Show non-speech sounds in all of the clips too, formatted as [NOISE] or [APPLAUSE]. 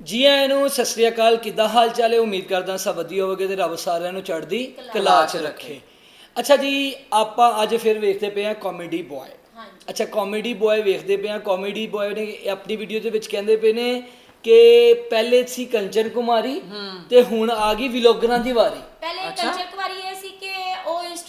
ਜੀ ਆਇਆਂ ਨੂੰ ਸਤਿ ਸ੍ਰੀ ਅਕਾਲ ਕਿੱਦਾਂ ਹਾਲ ਚਾਲ ਉਮੀਦ ਕਰਦਾ ਸਭ ਵਧੀਆ ਹੋਵੇਗੇ ਤੇ ਰੱਬ ਸਾਰਿਆਂ ਨੂੰ ਚੜ੍ਹਦੀ ਕਲਾ ਚ ਰੱਖੇ। ਅੱਛਾ ਜੀ ਆਪਾਂ ਅੱਜ ਫਿਰ ਵੇਖਦੇ ਪਏ ਆ ਕਾਮੇਡੀ ਬॉय ਅੱਛਾ ਕਾਮੇਡੀ ਬॉय ਵੇਖਦੇ ਪਏ ਆ ਕਾਮੇਡੀ ਬॉय ਨੇ ਆਪਣੀ ਵੀਡੀਓ ਦੇ ਵਿੱਚ ਕਹਿੰਦੇ ਪਏ ਨੇ ਕਿ ਪਹਿਲੇ ਸੀ ਕੰਚਨ ਕੁਮਾਰੀ ਤੇ ਹੁਣ ਆ ਗਈ ਵਿਲੋਗਰਾਂ ਦੀ ਵਾਰੀ। ਪਹਿਲੇ ਕੰਚਨ ਕੁਮਾਰੀ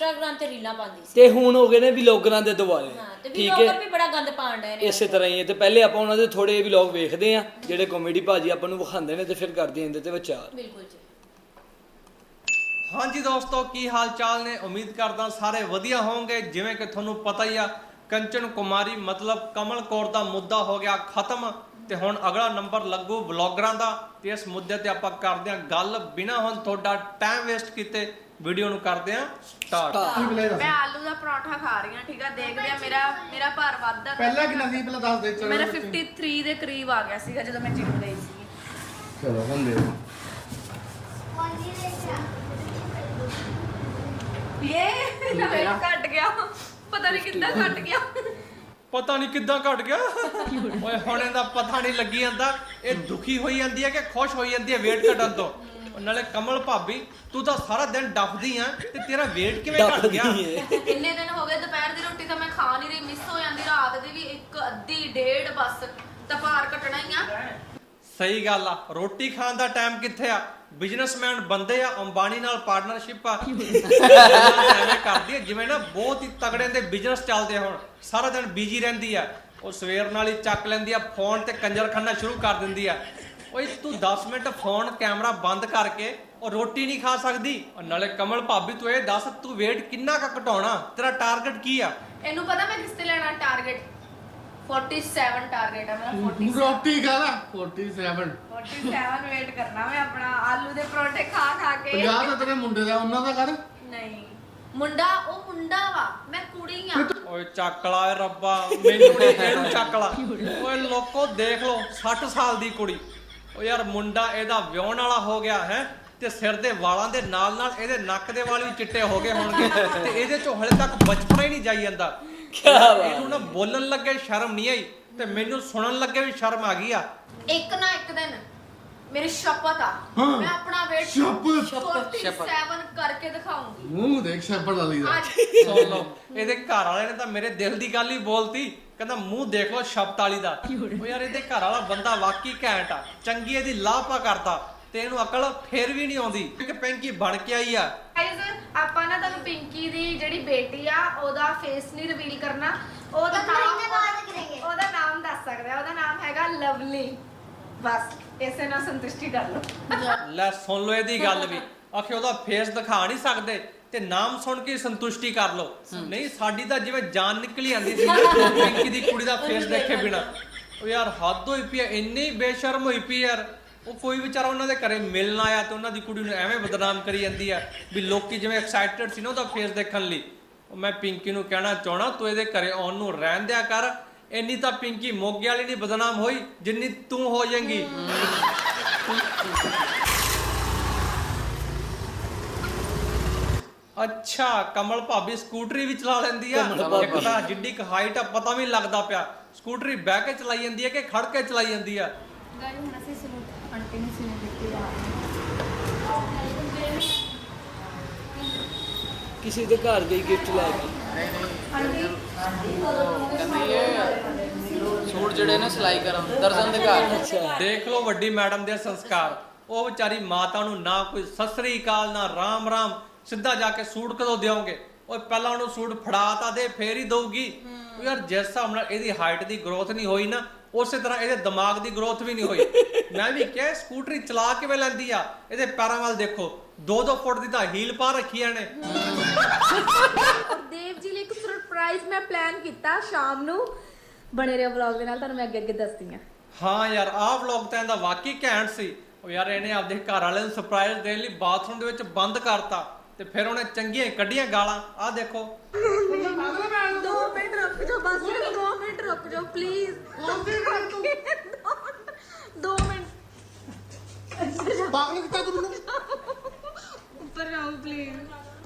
ਇੰਸਟਾਗ੍ਰam ਤੇ ਰੀਲਾਂ ਪਾਉਂਦੀ ਸੀ। ਤੇ ਹੁਣ ਹੋ ਗਏ ਨੇ ਵਲੌਗਰਾਂ ਦੇ ਦੁਆਲੇ। ਹਾਂ ਤੇ ਵਲੌਗਰ ਹੈ। ਵੀ ਬੜਾ ਗੰਦ ਪਾਣ ਡਏ ਨੇ ਇਸੇ ਤਰ੍ਹਾਂ ਹੀ ਹੈ। ਤੇ ਪਹਿਲੇ ਆਪਾਂ ਉਹਨਾਂ ਦੇ ਥੋੜੇ ਵਲੌਗ ਵੇਖਦੇ ਆ ਜਿਹੜੇ ਕਾਮੇਡੀ ਭਾਜੀ ਆਪਾਂ ਨੂੰ ਵਿਖਾਉਂਦੇ ਨੇ ਤੇ ਫਿਰ ਕਰਦੇ ਆਂ ਇਹਦੇ ਤੇ ਵਿਚਾਰ। ਬਿਲਕੁਲ ਜੀ। ਹਾਂਜੀ ਦੋਸਤੋ ਕੀ ਹਾਲ ਚਾਲ ਨੇ? ਉਮੀਦ ਕਰਦਾ ਸਾਰੇ ਵਧੀਆ ਹੋਵੋਗੇ। ਜਿਵੇਂ ਕਿ ਤੁਹਾਨੂੰ ਪਤਾ ਹੀ ਆ ਕੰਚਨ ਕੁਮਾਰੀ ਮਤਲਬ ਕਮਲ ਕੌਰ ਦਾ ਮੁੱਦਾ ਹੋ ਗਿਆ ਖਤਮ। ਤੇ ਹੁਣ ਅਗਲਾ ਨੰਬਰ ਲੱਗੂ ਵਲੌਗਰਾਂ ਦਾ। ਤੇ ਇਸ ਮੁੱਦੇ ਤੇ ਆਪਾਂ ਕਰਦੇ ਹਾਂ ਗੱਲ। ਬਿਨਾ ਹੁਣ ਤੁਹਾਡਾ ਟਾਈਮ ਵੇਸਟ ਕੀਤੇ ਵੀਡੀਓ ਨੂੰ ਕਰਦੇ ਹਾਂ ਸਟਾਰਟ ਮੈਂ ਆਲੂ ਦਾ ਪਰੌਂਠਾ ਖਾ ਰਹੀ ਹਾਂ ਠੀਕ ਆ? ਦੇਖਦੇ ਆ ਮੇਰਾ ਮੇਰਾ ਭਾਰ ਵੱਧਦਾ ਪਹਿਲਾਂ ਕਿੰਨਾ ਸੀ? ਪਹਿਲਾਂ ਦੱਸ ਦੇ ਚਲੋ ਮੇਰਾ 53 ਦੇ ਕਰੀਬ ਆ ਗਿਆ ਸੀਗਾ ਜਦੋਂ ਮੈਂ ਜਿਮ ਗਈ ਸੀ ਚਲੋ ਹੁਣ ਦੇ ਦਿਓ। ਇਹ ਮੇਰਾ ਘਟ ਗਿਆ। ਪਤਾ ਨਹੀਂ ਕਿੱਦਾਂ ਘਟ ਗਿਆ। ਪਤਾ ਨਹੀਂ ਕਿੱਦਾਂ ਘਟ ਗਿਆ। ਓਏ ਹੁਣ ਇਹਦਾ ਪਤਾ ਨਹੀਂ ਲੱਗੀ ਜਾਂਦਾ। ਇਹ ਦੁਖੀ ਹੋਈ ਜਾਂਦੀ ਹੈ ਕਿ ਖੁਸ਼ ਹੋਈ ਜਾਂਦੀ ਹੈ weight ਘਟਣ ਤੋਂ? ਉਹ ਨਾਲੇ ਕਮਲ ਭਾਬੀ ਤੂੰ ਤਾਂ ਸਾਰਾ ਦਿਨ ਡੱਫਦੀ ਆ ਤੇ ਤੇਰਾ weight ਕਿਵੇਂ ਘਟ ਗਿਆ? ਇੰਨੇ ਦਿਨ ਹੋ ਗਏ ਦੁਪਹਿਰ ਦੀ ਰੋਟੀ ਤਾਂ ਮੈਂ ਖਾ ਨਹੀਂ ਰਹੀ ਮਿਸ ਹੋ ਜਾਂਦੀ ਰਾਤ ਦੀ ਵੀ ਇੱਕ ਅੱਧੀ ਡੇਢ ਬਸ ਤਾਂ ਭਾਰ ਘਟਣਾ ਹੀ ਆ। ਸਹੀ ਗੱਲ ਆ ਰੋਟੀ ਖਾਣ ਦਾ ਟਾਈਮ ਕਿੱਥੇ ਆ? ਬਿਜ਼ਨਸਮੈਨ ਬੰਦੇ ਆ ਅੰਬਾਨੀ ਨਾਲ ਪਾਰਟਨਰਸ਼ਿਪ ਆ। ਐਵੇਂ ਕਰਦੀ ਆ ਜਿਵੇਂ ਨਾ ਬਹੁਤ ਹੀ ਤਗੜੇ ਦੇ ਬਿਜ਼ਨਸ ਚੱਲਦੇ ਆ ਹੁਣ। ਸਾਰਾ ਦਿਨ ਬਿਜ਼ੀ ਰਹਿੰਦੀ ਆ। ਉਹ ਸਵੇਰ ਨਾਲ ਹੀ ਚੱਕ ਲੈਂਦੀ ਆ ਫੋਨ ਤੇ ਕੰਜਰ ਖੰਨਾ ਸ਼ੁਰੂ ਕਰ ਦਿੰਦੀ ਆ। ਓਏ ਤੂੰ 10 ਮਿੰਟ ਫੋਨ ਕੈਮਰਾ ਬੰਦ ਕਰਕੇ ਉਹ ਰੋਟੀ ਨਹੀਂ ਖਾ ਸਕਦੀ। ਉਹ ਨਾਲੇ ਕਮਲ ਭਾਬੀ ਤੂੰ ਇਹ ਦੱਸ ਤੂੰ weight ਕਿੰਨਾ ਕੁ ਘਟਾਉਣਾ? ਤੇਰਾ ਟਾਰਗੇਟ ਕੀ ਆ? ਇਹਨੂੰ ਪਤਾ ਮੈਂ ਕਿਸ ਤੇ ਲੈਣਾ ਟਾਰਗੇਟ 47 ਟਾਰਗੇਟ ਆ ਮੇਰਾ 47 ਰੋਟੀ ਖਾ ਲਾ। 47 47 ਵੇਟ ਕਰਨਾ ਮੈਂ ਆਪਣਾ ਆਲੂ ਦੇ ਪਰੌਂਠੇ ਖਾ ਖਾ ਕੇ। 50 ਤਾਂ ਤੇਰੇ ਮੁੰਡੇ ਦਾ ਉਹਨਾਂ ਦਾ ਕਰ। ਨਹੀਂ। ਮੁੰਡਾ ਉਹ ਮੁੰਡਾ ਵਾ ਮੈਂ ਕੁੜੀ ਆ। ਓਏ ਚੱਕ ਲਾ ਏ ਰੱਬਾ ਮੈਨੂੰ ਨਹੀਂ ਇਹਨੂੰ ਚੱਕ ਲਾ। ਓਏ ਲੋਕੋ ਦੇਖ ਲਓ 60 ਸਾਲ ਦੀ ਕੁੜੀ। ਓ ਯਾਰ ਮੁੰਡਾ ਇਹਦਾ ਵਿਆਹਣ ਵਾਲਾ ਹੋ ਗਿਆ ਹੈ ਤੇ ਸਿਰ ਦੇ ਵਾਲਾਂ ਦੇ ਨਾਲ ਨਾਲ ਇਹਦੇ ਨੱਕ ਦੇ ਵਾਲ ਵੀ ਚਿੱਟੇ ਹੋ ਗਏ ਹੋਣਗੇ ਤੇ ਇਹਦੇ ਚੋਂ ਹਲੇ ਤੱਕ ਬਚਪਨਾ ਹੀ ਨਹੀਂ ਜਾਈ ਜਾਂਦਾ। ਬਾਤ ਇਹਨੂੰ ਨਾ ਬੋਲਣ ਲੱਗੇ ਸ਼ਰਮ ਨਹੀਂ ਆਈ ਤੇ ਮੈਨੂੰ ਸੁਣਨ ਲੱਗੇ ਵੀ ਸ਼ਰਮ ਆ ਗਈ ਆ। ਇੱਕ ਨਾ ਇੱਕ ਦਿਨ। ਮੇਰੀ ਸ਼ਪਥ ਆ। ਹਾਂ। ਮੈਂ ਆਪਣਾ weight ਸ਼ਪਥ। 47 ਕਰਕੇ ਦਿਖਾਉਂਗੀ। ਮੂੰਹ ਦੇਖ ਸ਼ੈਪਰ ਵਾਲੀ ਦਾ। ਅੱਜ। ਸੁਣ ਲਓ ਇਹਦੇ ਘਰ ਵਾਲੇ ਨੇ ਤਾਂ ਮੇਰੇ ਦਿਲ ਦੀ ਗੱਲ ਹੀ ਬੋਲਤੀ। ਕਹਿੰਦਾ ਮੂੰਹ ਦੇਖ ਲਓ ਸ਼ਬਦ ਵਾਲੀ ਦਾ। ਉਹ ਯਾਰ ਇਹਦੇ ਘਰ ਵਾਲਾ ਬੰਦਾ ਵਾਕਈ ਘੈਂਟ ਆ। ਚੰਗੀ ਇਹਦੀ ਲਾਪਾ ਕਰਦਾ ਤੇ ਇਹਨੂੰ ਅਕਲ ਫੇਰ ਵੀ ਨਹੀਂ ਆਉਂਦੀ। ਕਿ ਪੈਂਕੀ ਬਣ ਕੇ ਆਈ ਆ। ਗਾਇਜ਼ ਆਪਾਂ ਨਾ ਤੁਹਾਨੂੰ ਪਿੰਕੀ ਦੀ ਜਿਹੜੀ ਬੇਟੀ ਆ ਉਹਦਾ ਫੇਸ ਨਹੀਂ ਰਿਵੀਲ ਕਰਨਾ। ਉਹਦਾ ਨਾਮ ਉਹਦਾ ਨਾਮ ਦੱਸ ਸਕਦੇ। ਆ ਉਹਦਾ ਨਾਮ ਹੈਗਾ ਲਵਲੀ। ਬਸ। ਇਸੇ ਨਾਲ ਸੰਤੁਸ਼ਟੀ ਕਰ ਲਓ। ਲੈ ਸੁਣ ਲਓ ਇਹਦੀ ਗੱਲ ਵੀ। ਆਖੇ ਉਹਦਾ ਫੇਸ ਦਿਖਾ ਨਹੀਂ ਸਕਦੇ ਤੇ ਨਾਮ ਸੁਣ ਕੇ ਸੰਤੁਸ਼ਟੀ ਕਰ ਲਓ। ਨਹੀਂ ਸਾਡੀ ਤਾਂ ਜਿਵੇਂ ਜਾਨ ਨਿਕਲੀ ਜਾਂਦੀ ਸੀ ਪਿੰਕੀ ਦੀ ਕੁੜੀ ਦਾ ਫੇਸ ਦੇਖੇ ਬਿਨਾ। ਉਹ ਯਾਰ ਹੱਦ ਹੋਈ ਪਈ ਐ ਇੰਨੀ ਬੇਸ਼ਰਮ ਹੋਈ ਪਈ ਯਾਰ। ਉਹ ਕੋਈ ਵਿਚਾਰਾ ਉਹਨਾਂ ਦੇ ਘਰੇ ਮਿਲਣ ਆਇਆ ਤੇ ਉਹਨਾਂ ਦੀ ਕੁੜੀ ਨੂੰ ਐਵੇਂ ਬਦਨਾਮ ਕਰੀ ਜਾਂਦੀ ਆ ਵੀ ਲੋਕੀ ਜਿਵੇਂ ਐਕਸਾਈਟਡ ਸੀ ਨਾ ਉਹਦਾ ਫੇਸ ਦੇਖਣ ਲਈ। ਉਹ ਮੈਂ ਪਿੰਕੀ ਨੂੰ ਕਹਿਣਾ ਚਾਹਣਾ ਤੂੰ ਇਹਦੇ ਘਰੇ ਆਉਣ ਨੂੰ ਰਹਿਣ ਦਿਆ ਕਰ। ਇੰਨੀ ਤਾਂ ਪਿੰਕੀ ਮੋਗੇ ਵਾਲੀ ਨਹੀਂ ਬਦਨਾਮ ਹੋਈ ਜਿੰਨੀ ਤੂੰ ਹੋ ਜਾਏਂਗੀ। ਅੱਛਾ ਕਮਲ ਭਾਬੀ ਸਕੂਟਰੀ ਵੀ ਚਲਾ ਲੈਂਦੀ ਆ। ਇੱਕ ਤਾਂ ਜਿੱਡੀ ਕ ਹਾਈਟ ਆ ਪਤਾ ਵੀ ਨੀ ਲੱਗਦਾ ਪਿਆ। ਸਕੂਟਰੀ ਬਹਿ ਕੇ ਚਲਾਈ ਜਾਂਦੀ ਆ ਕਿ ਖੜ ਕੇ ਚਲਾਈ ਜਾਂਦੀ ਆ? ਗਾਇਜ਼ ਹੁਣ ਅਸੀਂ ਸਲੂਟ ਆਂਟੀ ਨੂੰ ਸਿਲੇ ਦਿੱਤੀ ਆ ਕਿਸੇ ਦੇ ਘਰ ਗਈ ਗਿਫਟ ਲੈ ਕੇ। ਕਹਿੰਦੀ ਇਹ ਸੂਟ ਜਿਹੜੇ ਨੇ ਸਿਲਾਈ ਕਰਾਂ ਦਰਜਨ ਦੇ ਘਰ। ਦੇਖ ਲਓ ਵੱਡੀ ਮੈਡਮ ਦੇ ਸੰਸਕਾਰ। ਉਹ ਵਿਚਾਰੀ ਮਾਤਾ ਨੂੰ ਨਾ ਕੋਈ ਸਸਰੀ ਕਾਲ ਨਾ ਰਾਮ ਰਾਮ ਸਿੱਧਾ ਜਾ ਕੇ ਸੂਟ ਕਦੋਂ ਦਿਓਗੇ? ਉਹ ਪਹਿਲਾਂ ਉਹਨੂੰ ਸੂਟ ਫੜਾ ਤਾਂ ਦੇ ਫੇਰ ਹੀ ਦਊਗੀ। ਯਾਰ ਜਿਸ ਹਿਸਾਬ ਨਾਲ ਇਹਦੀ ਹਾਈਟ ਦੀ ਗਰੋਥ ਨਹੀਂ ਹੋਈ ਨਾ ਉਸੇ ਤਰ੍ਹਾਂ ਇਹਦੇ ਦਿਮਾਗ ਦੀ ਗਰੋਥ ਵੀ ਨਹੀਂ ਹੋਈ। ਮੈਂ ਵੀ ਕਿਹਾ ਸਕੂਟਰੀ ਚਲਾ ਕਿਵੇਂ ਲੈਂਦੀ ਆ? ਇਹਦੇ ਪੈਰਾਂ ਵੱਲ ਦੇਖੋ 2-2 ਫੁੱਟ ਦੀ ਤਾਂ ਹੀਲ ਪਾ ਰੱਖੀਆਂ ਨੇ। ਦੇਵ ਜੀ ਲਈ ਇੱਕ ਸਰਪ੍ਰਾਈਜ਼ ਮੈਂ ਪਲਾਨ ਕੀਤਾ ਸ਼ਾਮ ਨੂੰ। ਬਣੇ ਰਹੋ ਵਲੌਗ ਦੇ ਨਾਲ ਤੁਹਾਨੂੰ ਮੈਂ ਅੱਗੇ ਅੱਗੇ ਦੱਸਦੀ ਹਾਂ। ਹਾਂ ਯਾਰ ਆਹ ਵਲੌਗ ਤਾਂ ਇਹਦਾ ਵਾਕਈ ਘੈਂਟ ਸੀ। ਉਹ ਯਾਰ ਇਹਨੇ ਆਪਦੇ ਘਰ ਵਾਲਿਆਂ ਨੂੰ ਸਰਪ੍ਰਾਈਜ਼ ਦੇਣ ਲਈ ਬਾਥਰੂਮ ਦੇ ਵਿੱਚ ਬੰਦ ਕਰਤਾ। ਤੇ ਫਿਰ ਉਹਨੇ ਚੰਗੀਆਂ ਕੱਢੀਆਂ ਗਾਲਾਂ। ਆਹ ਦੇਖੋ। 2 ਮਿੰਟ ਰੁਕ ਜਾਓ ਬਸ 2 ਮਿੰਟ ਰੁਕ ਜਾਓ ਪਲੀਜ਼ 2 ਮਿੰਟ ਪਾਗਲ ਕਿਤਾ ਤੂੰ ਮੈਨੂੰ ਉੱਪਰ ਜਾਓ ਪਲੀਜ਼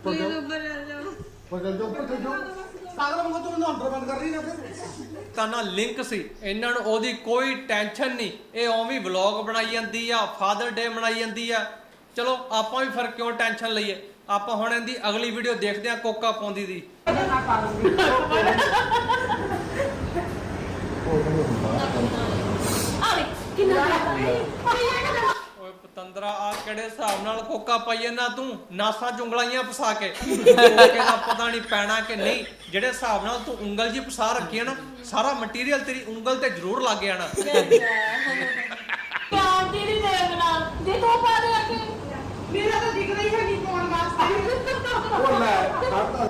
ਪਲੀਜ਼ ਉੱਪਰ ਆ ਜਾਓ ਪਗਲ ਜੋ ਉੱਪਰ ਚਲ ਪਾਗਲ ਮੰਗੋ ਤੂੰ ਮੈਨੂੰ ਅੰਦਰ ਬੰਦ ਕਰ ਰਹੀ ਨਾ ਫਿਰ ਗੁਪਤਾ ਨਾਲ ਲਿੰਕ ਸੀ। ਇਹਨਾਂ ਨੂੰ ਉਹਦੀ ਕੋਈ ਟੈਨਸ਼ਨ ਨਹੀਂ। ਇਹ ਉਵੇਂ ਵਲੌਗ ਬਣਾਈ ਜਾਂਦੀ ਆ ਫਾਦਰ ਡੇ ਮਨਾਈ ਜਾਂਦੀ ਆ। ਚਲੋ, ਆਪਾਂ ਵੀ ਫਿਰ ਕਿਉਂ ਟੈਨਸ਼ਨ ਲਈਏ? ਆਪਾਂ ਹੁਣ ਇਹਦੀ ਅਗਲੀ ਵੀਡੀਓ ਦੇਖਦੇ ਆ ਕੋਕਾ ਪਾਉਂਦੀ ਦੀ। ਓਏ ਪਤੰਦਰਾ ਆ ਕਿਹੜੇ ਹਿਸਾਬ ਨਾਲ ਕੋਕਾ ਪਾਈਏ ਨਾ ਤੂੰ? ਨਾਸਾਂ ਚੁੰਗਲਾਈਆਂ ਫਸਾ ਕੇ। ਕੋਕੇ ਦਾ ਪਤਾ ਨਹੀਂ ਪੈਣਾ ਕਿ ਨਹੀਂ। ਜਿਹੜੇ ਹਿਸਾਬ ਨਾਲ ਤੂੰ ਉਂਗਲ ਜੀ ਫਸਾ ਰੱਖੀ ਹੈ ਨਾ, ਸਾਰਾ ਮਟੀਰੀਅਲ ਤੇਰੀ ਉਂਗਲ ਤੇ ਜ਼ਰੂਰ ਲੱਗ ਜਾਣਾ ਪਿਆਰ ਦੀ ਨਹੀਂ ਦੇਖਣਾ ਜੇ ਤੂੰ ਪਾ ਦੇ ਅੱਗੇ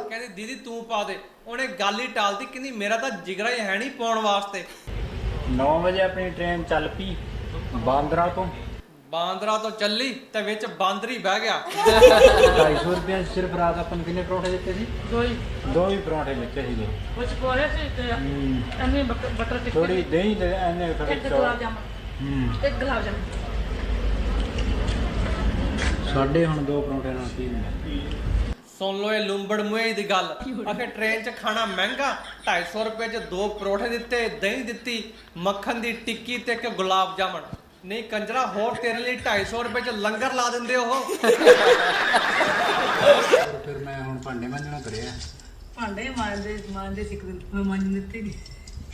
ਕਹਿੰਦੀ ਦੀਦੀ ਤੂੰ ਪਾ ਦੇ। ਉਹਨੇ ਗੱਲ ਹੀ ਟਾਲਤੀ ਕਹਿੰਦੀ ਮੇਰਾ ਤਾਂ ਜਿਗਰਾ ਹੀ ਹੈ ਨਹੀਂ ਪਾਉਣ ਵਾਸਤੇ। 9 ਵਜੇ ਆਪਣੀ ਟ੍ਰੇਨ ਚੱਲ ਪਈ ਬਾਂਦਰਾ ਤੋਂ। ਬਾਂਦਰਾ ਤੋਂ ਚੱਲੀ ਤੇ ਵਿੱਚ ਬਾਂਦਰੀ ਬਹਿ ਗਿਆ। 250 ਰੁਪਏ ਸਿਰਫ ਰਾਤ ਆਪਾਂ ਨੂੰ ਕਿੰਨੇ ਪਰੌਂਠੇ ਦਿੱਤੇ ਸੀ? ਦੋ ਹੀ। ਦੋ ਹੀ ਪਰੌਂਠੇ ਦਿੱਤੇ ਸੀਗੇ। ਕੁਝ ਪੋਲੇ ਸੀ ਤੇ ਐਨੇ ਬਟਰ ਟਿੱਕੀ ਥੋੜੀ ਦਹੀਂ ਤੇ ਐਨੇ ਫਿਰ ਇੱਕ ਗੁਲਾਬ ਜਾਮੁਨ। ਹੂੰ। ਇੱਕ ਗੁਲਾਬ ਜਾਮੁਨ। ਸਾਡੇ ਹੁਣ ਦੋ ਪਰੌਂਠੇ ਨਾਲ ਕੀ ਹੁੰਦਾ? ਸੁਣ ਲਓ ਇਹ ਲੁੰਬੜ ਮੁਹੇ ਦੀ ਗੱਲ। ਆਖੇ ਟ੍ਰੇਨ 'ਚ ਖਾਣਾ ਮਹਿੰਗਾ 250 ਰੁਪਏ 'ਚ ਦੋ ਪਰੌਠੇ ਦਿੱਤੇ ਦਹੀਂ ਦਿੱਤੀ ਮੱਖਣ ਦੀ ਟਿੱਕੀ ਤੇ ਇੱਕ ਗੁਲਾਬ ਜਾਮਣ। ਨਹੀਂ ਕੰਜਰਾ ਹੋਰ ਤੇਰੇ ਲਈ 250 ਰੁਪਏ 'ਚ ਲੰਗਰ ਲਾ ਦਿੰਦੇ ਉਹ। ਫਿਰ ਮੈਂ ਹੁਣ ਭਾਂਡੇ ਮਾਂਜਣਾ ਤੁਰਿਆ ਭਾਂਡੇ ਮਾਂਜਦੇ ਮਾਂਜਦੇ ਸਿੱਖ ਮਾਂਜ ਦਿੱਤੇ ਨਹੀਂ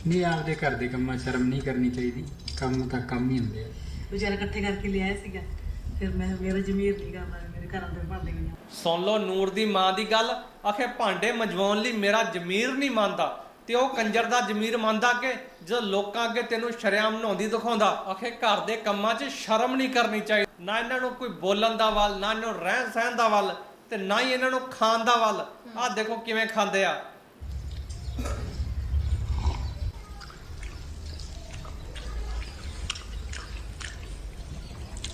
ਨਹੀਂ ਆਪਦੇ ਘਰ ਦੇ ਕੰਮਾਂ ਸ਼ਰਮ ਨਹੀਂ ਕਰਨੀ ਚਾਹੀਦੀ। ਕੰਮ ਤਾਂ ਕੰਮ ਹੀ ਹੁੰਦੇ ਆ। ਵਿਚਾਰਾ ਇਕੱਠੇ ਕਰਕੇ ਲਿਆਇਆ ਸੀਗਾ। ਫਿਰ ਮੈਂ ਮੇਰਾ ਜ਼ਮੀਰ ਨਹੀਂ ਕਰਦਾ ਮੇਰੇ ਘਰਾਂ ਦੇ ਭਾਂਡੇ ਗਈਆਂ। ਸੁਣ ਲਓ ਨੂਰ ਦੀ ਮਾਂ ਦੀ ਗੱਲ, ਆਖੇ ਭਾਂਡੇ ਮਜਵਾਉਣ ਲਈ ਮੇਰਾ ਜ਼ਮੀਰ ਨਹੀਂ ਮੰਨਦਾ, ਤੇ ਉਹ ਕੰਜਰ ਦਾ ਜ਼ਮੀਰ ਮੰਨਦਾ ਕਿ ਜਦੋਂ ਲੋਕਾਂ ਅੱਗੇ ਤੈਨੂੰ ਸ਼ਰਮ ਨਹਾਉਂਦੀ ਦਿਖਾਉਂਦਾ, ਆਖੇ ਘਰ ਦੇ ਕੰਮਾਂ 'ਚ ਸ਼ਰਮ ਨਹੀਂ ਕਰਨੀ ਚਾਹੀਦੀ ਨਾ ਇਹਨਾਂ ਨੂੰ ਕੋਈ ਬੋਲਣ ਦਾ ਵੱਲ, ਨਾ ਇਹਨਾਂ ਨੂੰ ਰਹਿਣ ਸਹਿਣ ਦਾ ਵੱਲ, ਤੇ ਨਾ ਹੀ ਇਹਨਾਂ ਨੂੰ ਖਾਣ ਦਾ ਵੱਲ। ਆਹ ਦੇਖੋ ਕਿਵੇਂ ਖਾਂਦੇ ਆ।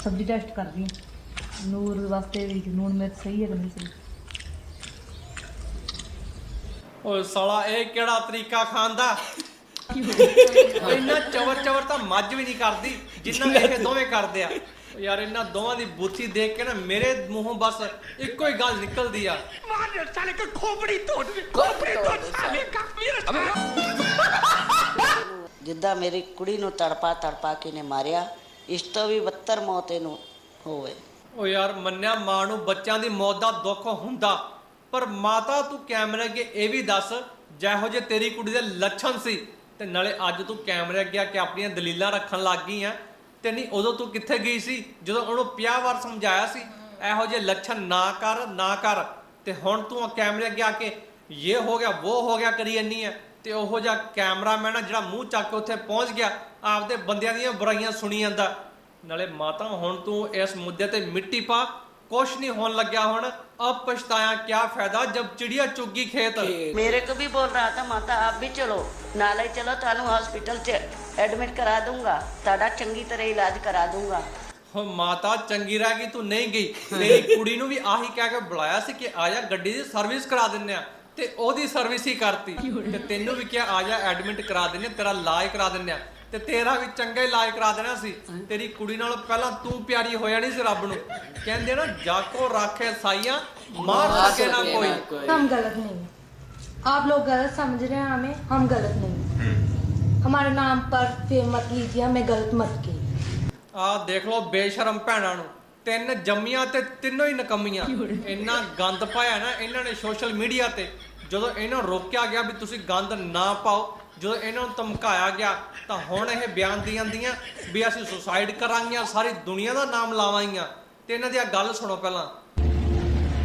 ਸਬਜ਼ੀ ਟੈਸਟ ਕਰ ਰਹੀ ਹਾਂ। ਨੂਰ ਵਾਸਤੇ ਵੀ ਨੂਨ ਮਿਰਚ ਸਹੀ ਹੈ ਕਿ ਨਹੀਂ ਸਹੀ? ਓਏ ਸਾਲਾ ਇਹ ਕਿਹੜਾ ਤਰੀਕਾ ਖਾਣ ਦਾ ਇੰਨਾ ਚਵਰ ਚਵਰ ਤਾਂ ਮੱਝ ਵੀ ਨਹੀਂ ਕਰਦੀ ਜਿੰਨਾ ਇਹ ਦੋਵੇਂ ਕਰਦੇ ਆ। ਯਾਰ ਇਹਨਾਂ ਦੋਵਾਂ ਦੀ ਬੁੱਥੀ ਦੇਖ ਕੇ ਨਾ ਮੇਰੇ ਮੂੰਹੋਂ ਬਸ ਇੱਕੋ ਹੀ ਗੱਲ ਨਿਕਲਦੀ ਆ। [LAUGHS] ਜਿੱਦਾਂ ਮੇਰੀ ਕੁੜੀ ਨੂੰ ਤੜਪਾ ਤੜਪਾ ਕੇ ਨੇ ਮਾਰਿਆ ਇਸ ਤੋਂ ਵੀ ਬੱਤਰ ਮੌਤ ਇਹਨੂੰ ਹੋਵੇ। ਓ ਯਾਰ ਮੰਨਿਆ ਮਾਂ ਨੂੰ ਬੱਚਿਆਂ ਦੀ ਮੌਤ ਦਾ ਦੁੱਖ ਹੁੰਦਾ, ਪਰ ਮਾਤਾ ਤੂੰ ਕੈਮਰੇ ਅੱਗੇ ਇਹ ਵੀ ਦੱਸ, ਜਿਹੋ ਜੇ ਤੇਰੀ ਕੁੜੀ ਦੇ ਲੱਛਣ ਸੀ, ਤੇ ਨਾਲੇ ਅੱਜ ਤੂੰ ਕੈਮਰੇ ਅੱਗੇ ਆ ਕੇ ਆਪਣੀਆਂ ਦਲੀਲਾਂ ਰੱਖਣ ਲੱਗ ਗਈ ਆ, ਤੇ ਨਹੀਂ ਉਦੋਂ ਤੂੰ ਕਿੱਥੇ ਗਈ ਸੀ? ਜਦੋਂ ਉਹਨੂੰ 50 ਵਾਰ ਸਮਝਾਇਆ ਸੀ, ਇਹੋ ਜੇ ਲੱਛਣ ਨਾ ਕਰ ਨਾ ਕਰ, ਤੇ ਹੁਣ ਤੂੰ ਕੈਮਰੇ ਅੱਗੇ ਆ ਕੇ ਇਹ ਹੋ ਗਿਆ, ਉਹ ਹੋ ਗਿਆ ਕਰੀ ਜੰਨੀ ਆ, ਤੇ ਉਹੋ ਜਿਹਾ ਕੈਮਰਾਮੈਨ ਜਿਹੜਾ ਮੂੰਹ ਚੱਕ ਕੇ ਉੱਥੇ ਪਹੁੰਚ ਗਿਆ ਆਪਦੇ ਬੰਦਿਆਂ ਦੀਆਂ ਬੁਰਾਈਆਂ ਸੁਣੀ ਜਾਂਦਾ ਨਾਲੇ ਮਾਤਾ ਹੁਣ ਤੂੰ ਇਸ ਮੁੱਦੇ ਤੇ ਮਿੱਟੀ ਪਾ ਕੁਛ ਨਹੀਂ ਹੋਣ ਲੱਗਿਆ ਹੁਣ ਅਬ ਪਛਤਾਇਆ ਕਿਆ ਫਾਇਦਾ ਜਬ ਚਿੜੀਆ ਚੁੱਗੀ ਖੇਤ मेरे को भी बोल रहा था माता आप भी चलो नाले चलो थानू हॉस्पिटल च एडमिट करा दूंगा ताड़ा चंगी तरह इलाज करा दूंगा ਹੋ ਮਾਤਾ ਚੰਗੀ ਰਹਿ ਗਈ ਤੂੰ ਨਹੀਂ ਗਈ ਤੇਰੀ ਕੁੜੀ ਨੂੰ ਵੀ ਆਹੀ ਕਹਿ ਕੇ ਬੁਲਾਇਆ ਸੀ ਕਿ ਆ ਜਾ ਗੱਡੀ ਦੀ ਸਰਵਿਸ ਕਰਾ ਦਿੰਨੇ ਆ ਤੇ ਉਹਦੀ ਸਰਵਿਸ ਹੀ ਕਰਤੀ ਤੇ ਤੈਨੂੰ ਵੀ ਕਿਹਾ ਆ ਜਾ ਐਡਮਿਟ ਕਰਾ ਦਿੰਨੇ ਆ, ਤੇਰਾ ਇਲਾਜ ਕਰਾ ਦਿੰਨੇ ਆ ਤੇ ਤੇਰਾ ਵੀ ਚੰਗਾ ਇਲਾਜ ਕਰਾ ਦੇਣਾ ਸੀ ਤੇਰੀ ਕੁੜੀ ਨਾਲੋਂ ਪਹਿਲਾਂ ਤੂੰ ਪਿਆਰੀ ਹੋ ਜਾਣੀ ਸੀ ਰੱਬ ਨੂੰ ਕਹਿੰਦੇ ਨਾ ਜਾਕੋ ਰਾਖੇ ਸਾਈਆਂ ਮਾਰ ਸਕੇ ਨਾ ਕੋਈ हम गलत नहीं हैं आप लोग गलत समझ रहे हैं हमें हम गलत नहीं हैं हमारे नाम पर फेम मत लीजिए हमें गलत मत कीजिए ਆਹ ਦੇਖ ਲਓ ਬੇਸ਼ਰਮ ਭੈਣਾਂ ਨੂੰ ਤਿੰਨ ਜੰਮੀਆਂ ਤੇ ਤਿੰਨੋਂ ਹੀ ਨਕਮੀਆਂ ਇੰਨਾ ਗੰਦ ਪਾਇਆ ਨਾ ਇਹਨਾਂ ਨੇ ਸੋਸ਼ਲ ਮੀਡੀਆ ਤੇ ਜਦੋਂ ਇਹਨਾਂ ਨੂੰ ਰੋਕਿਆ ਗਿਆ ਵੀ ਤੁਸੀਂ ਗੰਦ ਨਾ ਪਾਓ ਜਦੋਂ ਇਹਨਾਂ ਨੂੰ ਧਮਕਾਇਆ ਗਿਆ ਤਾਂ ਹੁਣ ਇਹ ਬਿਆਨ ਦੀ ਜਾਂਦੀਆਂ ਵੀ ਅਸੀਂ ਸੁਸਾਈਡ ਕਰਾਂਗੀਆਂ ਸਾਰੀ ਦੁਨੀਆ ਦਾ ਨਾਮ ਲਾਵਾਂਗੀਆਂ ਤੇ ਇਹਨਾਂ ਦੀ ਆ ਗੱਲ ਸੁਣੋ ਪਹਿਲਾਂ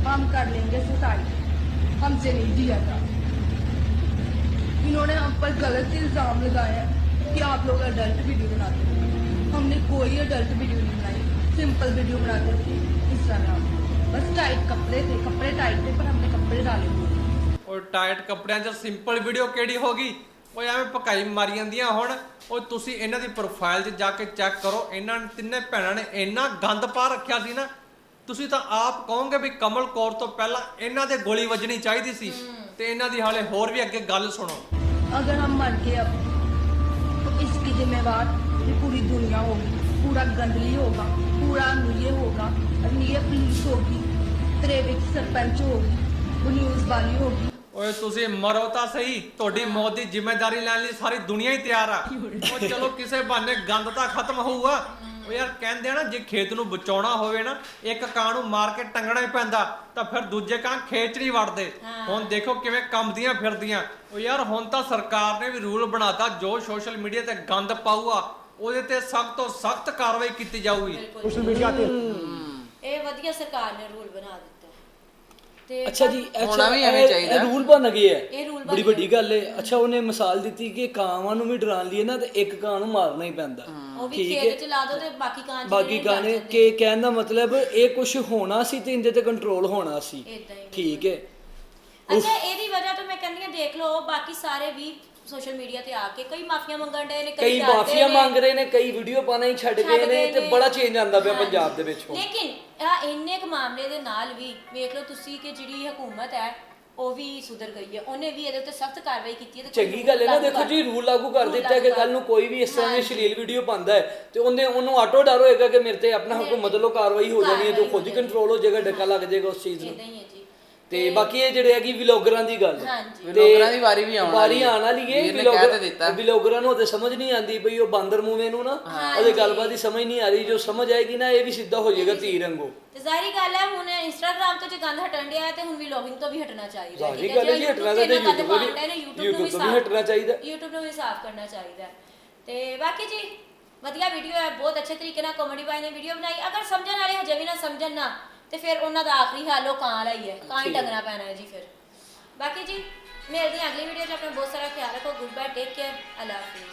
हम कर लेंगे सुसाइड हमसे नहीं जिया था इन्होंने हम पर गलत इल्जाम लगाया कि आप लोग अडल्ट वीडियो बनाते थे हमने कोई अडल्ट वीडियो नहीं बनाई सिंपल वीडियो बनाते थे इंस्टाग्राम बस टाइट कपड़े थे कपड़े टाइट थे पर हमने कपड़े डाले थे ਉਹ ਟਾਈਟ ਕੱਪੜਿਆਂ 'ਚ ਸਿੰਪਲ ਵੀਡੀਓ ਕਿਹੜੀ ਹੋ ਗਈ ਉਹ ਐਵੇਂ ਪਕਾਈ ਮਾਰੀ ਜਾਂਦੀਆਂ ਹੁਣ ਉਹ ਤੁਸੀਂ ਇਹਨਾਂ ਦੀ ਪ੍ਰੋਫਾਈਲ 'ਚ ਜਾ ਕੇ ਚੈੱਕ ਕਰੋ ਇਹਨਾਂ ਨੇ ਤਿੰਨੇ ਭੈਣਾਂ ਨੇ ਇੰਨਾ ਗੰਦ ਪਾ ਰੱਖਿਆ ਸੀ ਨਾ ਤੁਸੀਂ ਤਾਂ ਆਪ ਕਹੋਗੇ ਵੀ ਕਮਲ ਕੌਰ ਤੋਂ ਪਹਿਲਾਂ ਇਹਨਾਂ ਦੇ ਗੋਲੀ ਵੱਜਣੀ ਚਾਹੀਦੀ ਸੀ ਤੇ ਇਹਨਾਂ ਦੀ ਹਾਲੇ ਹੋਰ ਵੀ ਅੱਗੇ ਗੱਲ ਸੁਣੋ अगर हम मर गए अब तो इसकी जिम्मेवार ये पूरी दुनिया होगी पूरा गंदली होगा पूरा नुये होगा और नुये पुलिस होगी त्रेविक सरपंच होगी वो न्यूज़ वाली होगी ਓਏ ਤੁਸੀਂ ਮਰੋ ਤਾਂ ਸਹੀ ਤੁਹਾਡੀ ਮੌਤ ਦੀ ਜ਼ਿੰਮੇਵਾਰੀ ਲੈਣ ਲਈ ਸਾਰੀ ਦੁਨੀਆ ਹੀ ਤਿਆਰ ਆ ਉਹ ਚਲੋ ਕਿਸੇ ਬਹਾਨੇ ਗੰਦ ਤਾਂ ਖਤਮ ਹੋਊਗਾ ਉਹ ਯਾਰ ਕਹਿੰਦੇ ਆ ਨਾ ਜੇ ਖੇਤ ਨੂੰ ਬਚਾਉਣਾ ਹੋਵੇ ਨਾ ਇੱਕ ਕਾਂ ਨੂੰ ਮਾਰ ਕੇ ਟੰਗਣਾ ਹੀ ਪੈਂਦਾ ਤਾਂ ਫਿਰ ਦੂਜੇ ਕਾਂ ਖੇਤ 'ਚ ਨਹੀਂ ਵੜਦੇ ਹੁਣ ਦੇਖੋ ਕਿਵੇਂ ਕੰਮਦੀਆਂ ਫਿਰਦੀਆਂ ਉਹ ਯਾਰ ਹੁਣ ਤਾਂ ਸਰਕਾਰ ਨੇ ਵੀ ਰੂਲ ਬਣਾਤਾ ਜੋ ਸੋਸ਼ਲ ਮੀਡੀਆ ਤੇ ਗੰਦ ਪਾਊਗਾ ਉਹਦੇ ਤੇ ਸਖਤ ਤੋਂ ਸਖਤ ਕਾਰਵਾਈ ਕੀਤੀ ਜਾਊਗੀ। ਇਹ ਵਧੀਆ ਸਰਕਾਰ ਨੇ ਰੂਲ ਬਣਾ ਦਿੱਤਾ। ਤੇ ਅੱਛਾ ਜੀ ਹੋਣਾ ਵੀ ਇਹ- ਐਵੇਂ ਇਹ- ਚਾਹੀਦਾ। ਇਹ ਰੂਲ ਬਣ ਗਏ ਇਹ rule ਬਣ ਬੜੀ। ਵੱਡੀ ਗੱਲ ਹੈ ਅੱਛਾ ਉਹਨੇ ਮਿਸਾਲ ਦਿੱਤੀ ਕਿ ਕਾਵਾਂ ਨੂੰ ਵੀ ਡਰਾਉਣ ਲਈ ਨਾ ਤੇ ਇੱਕ ਕਾਂ ਨੂੰ ਮਾਰਨਾ ਹੀ ਪੈਂਦਾ। ਉਹ ਵੀ ਠੀਕ ਖੇਤ ਚ ਲਾ ਦੋ ਤੇ ਬਾਕੀ ਕਾਂ ਬਾਕੀ ਕਾਂ ਨੇ ਕਿ ਕਹਿਣ ਦਾ ਮਤਲਬ ਇਹ ਕੁਝ ਹੋਣਾ ਸੀ ਤੇ ਇਹਦੇ ਤੇ ਕੰਟਰੋਲ ਹੋਣਾ ਸੀ। ਏਦਾਂ ਹੀ ਠੀਕ ਹੈ ਅੱਛਾ ਇਹਦੀ ਵਜ੍ਹਾ ਤੋਂ ਮੈਂ ਕਹਿੰਦੀ ਹਾਂ ਦੇਖ ਲਓ ਬਾਕੀ ਸਾਰੇ ਵੀ ਸੋਸ਼ਲ ਮੀਡੀਆ ਤੇ ਆ ਕੇ ਕਈ ਮਾਫੀਆਂ ਮੰਗਣ ਡਏ ਨੇ ਕਈ ਡਰਦੇ ਮਾਫੀਆ ਨੇ। ਮੰਗ ਰਹੇ ਨੇ ਕਈ ਵੀਡੀਓ ਪਾਣਾ ਹੀ ਛੱਡ ਗਏ ਨੇ ਗਏ ਤੇ ਨੇ। ਬੜਾ ਚੇਂਜ ਆਂਦਾ ਪਿਆ ਹਾਂਜੀ। ਪੰਜਾਬ ਦੇ ਵਿੱਚ ਹੁਣ ਲੇਕਿਨ ਆ ਇੰਨੇ ਕੁ ਮਾਮਲੇ ਦੇ ਨਾਲ ਵੀ ਵੇਖ ਲਓ ਤੁਸੀਂ ਕਿ ਜਿਹੜੀ ਹਕੂਮਤ ਹੈ ਉਹ ਵੀ ਸੁਧਰ ਗਈ ਹੈ ਉਹਨੇ ਵੀ ਇਹਦੇ ਉੱਤੇ ਸਖਤ ਕਾਰਵਾਈ ਕੀਤੀ ਹੈ ਤੇ ਚੰਗੀ ਗੱਲ ਹੈ ਨਾ ਲਾਗੂ ਦੇਖੋ ਕਰ- ਜੀ ਰੂਲ ਲਾਗੂ ਕਰ ਦਿੱਤਾ ਕਿ ਲਾਗੂ ਕੱਲ ਨੂੰ ਕੋਈ ਵੀ ਇਸ ਤਰ੍ਹਾਂ ਦੀ ਹਾਂਜੀ। ਵੀਡੀਓ ਪਾਉਂਦਾ ਹੈ ਤੇ ਉਹਨੇ ਉਹਨੂੰ ਆਟੋ ਡਰ ਹੋਏਗਾ ਕਿ ਮੇਰੇ ਤੇ ਆਪਣਾ ਹਕੂਮਤ ਵੱਲੋਂ ਕਾਰਵਾਈ ਹੋ ਜਾਣੀ ਹੈ ਤੇ ਉਹ ਖੁਦ ਹੀ ਕਾਰਵਾਈ ਹੋ ਕੰਟਰੋਲ ਹੋ ਜਾਏਗਾ ਡੱਕਾ ਲੱਗ ਜਾਏਗਾ ਉਸ ਚੀਜ਼ ਨੂੰ ਏਦਾਂ ਹੀ ਹੈ ਜੀ ਤੇ ਬਾਕੀ ਇਹ ਜਿਹੜੇ ਹੈਗੀ ਵਲੌਗਰਾਂ ਦੀ ਗੱਲ ਹਾਂਜੀ। ਵਲੋਗਰਾਂ ਦੀ ਵਾਰੀ ਵੀ ਆਉਣ ਵਾਰੀ ਵਾਲੀ ਹੈ। ਆਉਣ ਵਾਲੀ ਹੈ ਵੀਰ ਨੇ ਕਹਿ ਤੇ ਦਿੱਤਾ। ਵਲੌਗਰਾਂ ਨੂੰ ਤੇ ਸਮਝ ਨਹੀਂ ਆਂਦੀ ਬਈ ਉਹ ਬਾਂਦਰ ਮੂਵੇਂ ਨੂੰ ਨਾ ਉਹਦੇ ਗੱਲਬਾਤ ਦੀ ਸਮਝ ਨਹੀਂ ਆ ਰਹੀ ਜੋ ਸਮਝ ਆਏਗੀ ਨਾ ਇਹ ਵੀ ਸਿੱਧਾ ਹੋ ਜਾਏਗਾ ਤੀਰ ਵਾਂਗੂ ਤੇ ਜ਼ਾਹਰੀ ਗੱਲ ਹੈ ਹੁਣ ਇੰਸਟਾਗ੍ਰam ਤੋਂ ਜੇ ਗੰਦ ਹਟਣ ਡਿਆ ਹੈ ਤੇ ਹੁਣ ਵਲੌਗਿੰਗ ਤੋਂ ਵੀ ਹਟਣਾ ਚਾਹੀਦਾ ਹੈ, ਜ਼ਾਹਰੀ ਠੀਕ ਹੈ? ਗੱਲ ਹੈ ਜੀ, ਹਟਣਾ ਤਾਂ YouTube YouTube ਤੋਂ ਵੀ- ਨੇ, YouTube YouTube ਤੋਂ ਹਟਣਾ ਚਾਹੀਦਾ। YouTube ਨੂੰ ਵੀ ਸਾਫ਼ ਕਰਨਾ ਚਾਹੀਦਾ ਹੈ। ਤੇ ਬਾਕੀ ਜੀ ਵਧੀਆ ਵੀਡੀਓ ਹੈ ਬਹੁਤ ਅੱਛੇ ਤਰੀਕੇ ਨਾਲ ਕਾਮੇਡੀ ਬਾਈ ਨੇ ਵੀਡੀਓ ਬਣਾਈ ਅਗਰ ਸਮਝਣ ਵਾਲੇ ਹਜੇ ਵੀ ਨਾ ਸਮਝਣ ਨਾ ਤੇ ਫਿਰ ਉਹਨਾਂ ਦਾ ਆਖਰੀ ਹਾਲ ਉਹ ਕਾਂ ਵਾਲਾ ਹੀ ਕਾਂ ਹੀ ਟੰਗਣਾ ਪੈਣਾ ਹੈ ਜੀ ਫਿਰ। ਬਾਕੀ ਜੀ ਮਿਲਦੇ ਹਾਂ ਅਗਲੀ ਵੀਡੀਓ 'ਚ। ਆਪਣਾ ਬਹੁਤ ਸਾਰਾ ਖਿਆਲ ਰੱਖੋ। Good bye take care Allah ਹਾਫਿਜ਼